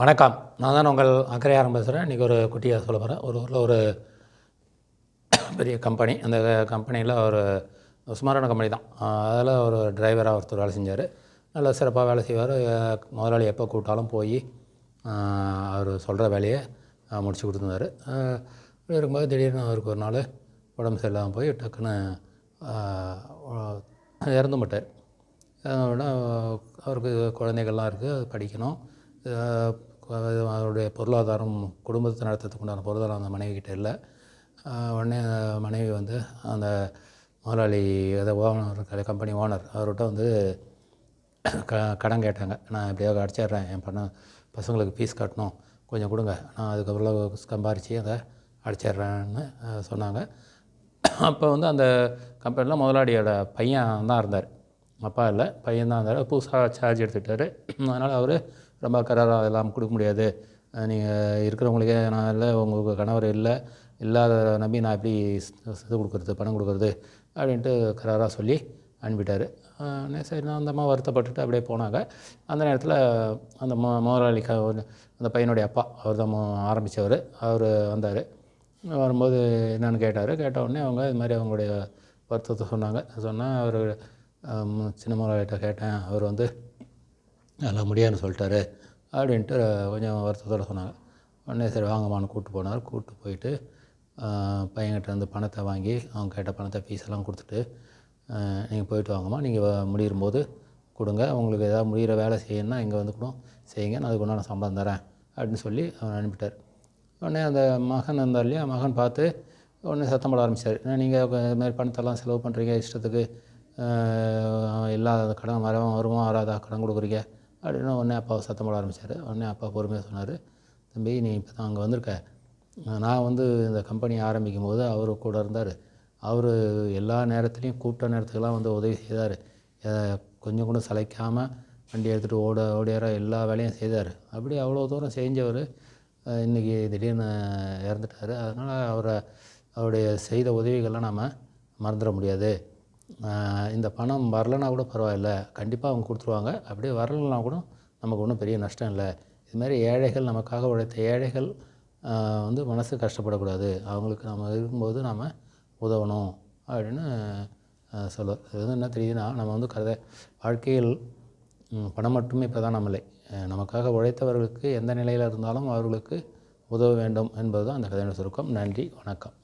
வணக்கம். நான் தான் உங்கள் அக்கறையாரம் பேசுகிறேன் இன்றைக்கி ஒரு குட்டியாக சொல்ல போகிறேன் ஒரு ஊரில் ஒரு பெரிய கம்பெனி அந்த கம்பெனியில் ஒரு சுமாரான கம்பெனி தான். அதில் ஒரு டிரைவராக ஒருத்தர் வேலை செஞ்சார். நல்லா சிறப்பாக வேலை செய்வார். முதலாளி எப்போ கூப்பிட்டாலும் போய் அவர் சொல்கிற வேலையை முடிச்சு கொடுத்துருந்தார். இப்படி இருக்கும்போது திடீர்னு அவருக்கு ஒரு நாள் உடம்பு சரியில்லாமல் போய் டக்குன்னு இறந்து விட்டார் அவருக்கு குழந்தைகள்லாம் இருக்குது அது படிக்கணும். அவருடைய பொருளாதாரம் குடும்பத்தை நடத்துறதுக்கு உண்டான பொருளாதாரம் அந்த மனைவி கிட்டே இல்லை உடனே மனைவி வந்து அந்த முதலாளி அதை ஓனர் கம்பெனி ஓனர் அவர்கிட்ட வந்து க கடன் கேட்டாங்க. நான் எப்படியாவது அடிச்சிடுறேன். என் பண்ண பசங்களுக்கு ஃபீஸ் கட்டணும். கொஞ்சம் கொடுங்க. நான் அதுக்கப்புறம் சம்பாரித்து அதை அடிச்சிடுறேன்னு சொன்னாங்க. அப்போ வந்து அந்த கம்பெனியில் முதலாளியோட பையன் தான் இருந்தார். அப்பா இல்லை. பையன் தான் இருந்தார். புதுசாக சார்ஜ் எடுத்துக்கிட்டாரு. அதனால் அவர் ரொம்ப கராராக அதெல்லாம் கொடுக்க முடியாது. நீங்கள் இருக்கிறவங்களுக்கே நான் இல்லை உங்களுக்கு கணவர் இல்லை இல்லாத நம்பி நான் எப்படி இது கொடுக்குறது பணம் கொடுக்குறது அப்படின்ட்டு கராராக சொல்லி அனுப்பிட்டார். உடனே சரி நான் அந்த அம்மா வருத்தப்பட்டுட்டு அப்படியே போனாங்க. அந்த நேரத்தில் அந்த மோ முதலாளி அந்த பையனுடைய அப்பா அவர் தான் ஆரம்பித்தவர் அவர் வந்தார். வரும்போது என்னென்னு கேட்டார். கேட்ட உடனே அவங்க இது மாதிரி அவங்களுடைய வருத்தத்தை சொன்னாங்க. சொன்னால் அவர் சின்ன முதலாளிகிட்ட கேட்டேன். அவர் வந்து அதெல்லாம் முடியாதுன்னு சொல்லிட்டாரு. அப்படின்ட்டு கொஞ்சம் வருத்தத்தோடு சொன்னாங்க. உடனே சரி வாங்கம்மான்னு கூப்பிட்டு போனார். கூப்பிட்டு போயிட்டு பையன்கிட்ட இருந்து பணத்தை வாங்கி அவங்க கேட்ட பணத்தை ஃபீஸ் எல்லாம் கொடுத்துட்டு நீங்கள் போயிட்டு வாங்கம்மா. நீங்கள் முடியும் போது கொடுங்க. உங்களுக்கு ஏதாவது முடிகிற வேலை செய்யணும்னா இங்கே வந்து கூட செய்யுங்க. நான் அதுக்கு உண்டான சம்பளம் தரேன். அப்படின்னு சொல்லி அவன் அனுப்பிட்டார். உடனே அந்த மகன் இருந்தார் இல்லையா? மகன் பார்த்து உடனே சத்தம் போட ஆரம்பிச்சார். நீங்கள் இது மாதிரி பணத்தெல்லாம் செலவு பண்ணுறீங்க இஷ்டத்துக்கு இல்லாத கடன் வரவன் வருமா வராதா? கடன் கொடுக்குறீங்க? அப்படின்னு உடனே அப்பாவை சத்தம் போட ஆரம்பித்தார் உடனே அப்பா பொறுமையாக சொன்னார் தம்பி நீ இப்போ தான் அங்கே வந்திருக்க. நான் வந்து இந்த கம்பெனி ஆரம்பிக்கும் போது அவர் கூட இருந்தார். அவர் எல்லா நேரத்துலையும் கூப்பிட்ட நேரத்துக்கெல்லாம் வந்து உதவி செய்தார். கொஞ்சம் கூட சளைக்காமல் வண்டி எடுத்துகிட்டு ஓட ஓடியார எல்லா வேலையும் செய்தார். அப்படி அவ்வளோ தூரம் செஞ்சவர் இன்றைக்கி திடீர்னு இறந்துட்டார். அதனால் அவரை அவருடைய செய்த உதவிகள்லாம் நாம் மறந்துட முடியாது. இந்த பணம் வரலைன்னா கூட பரவாயில்ல. கண்டிப்பாக அவங்க கொடுத்துருவாங்க. அப்படியே வரலைன்னா கூட நமக்கு ஒன்றும் பெரிய நஷ்டம் இல்லை. இதுமாதிரி ஏழைகள் நமக்காக உழைத்த ஏழைகள் வந்து மனசு கஷ்டப்படக்கூடாது. அவங்களுக்கு நம்ம இருக்கும்போது நாம் உதவணும் அப்படின்னு சொல்லுவோம் இது வந்து என்ன தெரியுதுன்னா நம்ம வந்து கதை வாழ்க்கையில் பணம் மட்டுமே பிரதானம் இல்லை நமக்காக உழைத்தவர்களுக்கு எந்த நிலையில் இருந்தாலும் அவர்களுக்கு உதவ வேண்டும் என்பது தான் அந்த கதையோட சுருக்கம். நன்றி வணக்கம்.